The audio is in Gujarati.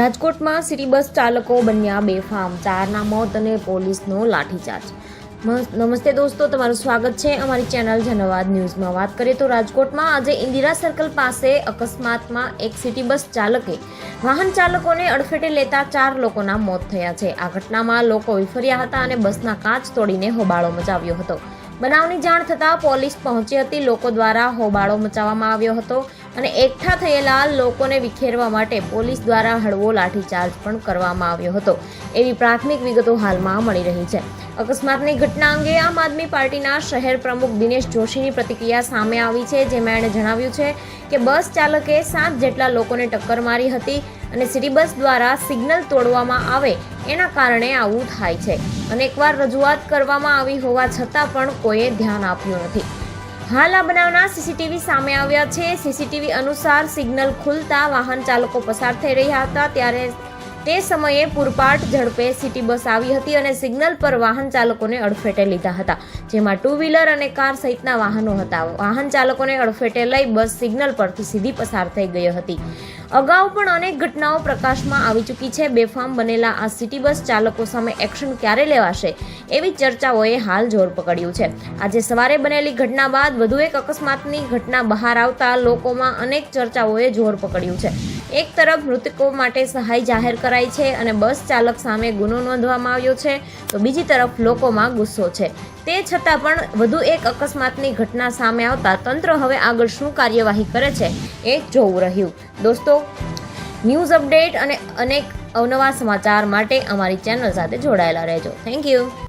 રાજકોટમાં સિટી બસ ચાલકો બન્યા બેફામ. ચારના મોત અને પોલીસનો લાઠીચાર્જ. નમસ્તે દોસ્તો, તમારું સ્વાગત છે અમારી ચેનલ જનવાદ ન્યૂઝમાં. વાત કરીએ તો રાજકોટમાં આજે ઇન્દિરા સર્કલ પાસે અકસ્માતમાં એક સિટી બસ ચાલકે વાહન ચાલકોને અડફેટે લેતા ચાર લોકોના મોત થયા છે. આ ઘટનામાં લોકો વિફર્યા હતા અને બસના કાચ તોડીને હોબાળો મચાવ્યો હતો. બનાવની જાણ થતાં પોલીસ પહોંચી હતી. લોકો દ્વારા હોબાળો મચાવવામાં આવ્યો હતો અને એકઠા થયેલા લોકોને વિખેરવા માટે પોલીસ દ્વારા હળવો લાઠીચાર્જ પણ કરવામાં આવ્યો હતો. એવી પ્રાથમિક વિગતો હાલમાં મળી રહી છે. અકસ્માતની ઘટના અંગે આમ આદમી પાર્ટીના શહેર પ્રમુખ દિનેશ જોશીની પ્રતિક્રિયા સામે આવી છે, જેમાં એણે જણાવ્યું છે કે બસ ચાલકે સાત જેટલા લોકોને ટક્કર મારી હતી. અને સિટી બસ દ્વારા સિગ્નલ તોડવામાં આવે એના કારણે આવું થાય છે. અનેકવાર રજૂઆત કરવામાં આવી હોવા છતાં પણ કોઈએ ધ્યાન આપ્યું નથી. હાલ આ બનાવના સીસીટીવી સામે આવ્યા છે. સીસીટીવી અનુસાર સિગ્નલ ખુલતા વાહન ચાલકો પસાર થઈ રહ્યા હતા. ત્યારે તે સમયે પૂરપાટ ઝડપે સિટી બસ આવી હતી અને સિગ્નલ પર વાહન ચાલકોને અડફેટે લીધા હતા, જેમાં ટુ વ્હીલર અને કાર સહિતના વાહનો હતા. વાહન ચાલકોને અડફેટે લઈ બસ સિગ્નલ પરથી સીધી પસાર થઈ ગઈ હતી. અગાઉ પણ અનેક ઘટનાઓ પ્રકાશમાં આવી ચૂકી છે. બેફામ બનેલા આ સિટી બસ ચાલકો સામે એક્શન ક્યારે લેવાશે એવી ચર્ચાઓએ હાલ જોર પકડ્યું છે. આજે સવારે બનેલી ઘટના બાદ વધુ એક અકસ્માતની ઘટના બહાર આવતા લોકોમાં અનેક ચર્ચાઓએ જોર પકડ્યું છે. એક તરફ મૃતકો માટે સહાય જાહેર કરાઈ છે અને બસ ચાલક સામે ગુનો નોંધવામાં આવ્યો છે, તો બીજી તરફ લોકોમાં ગુસ્સો છે. તે છતાં પણ વધુ એક અકસ્માતની ઘટના સામે આવતા તંત્ર હવે આગળ શું કાર્યવાહી કરે છે એ જોવું રહ્યું. દોસ્તો, ન્યૂઝ અપડેટ અને અનેક અવનવા સમાચાર માટે અમારી ચેનલ સાથે જોડાયેલા રહેજો. Thank you.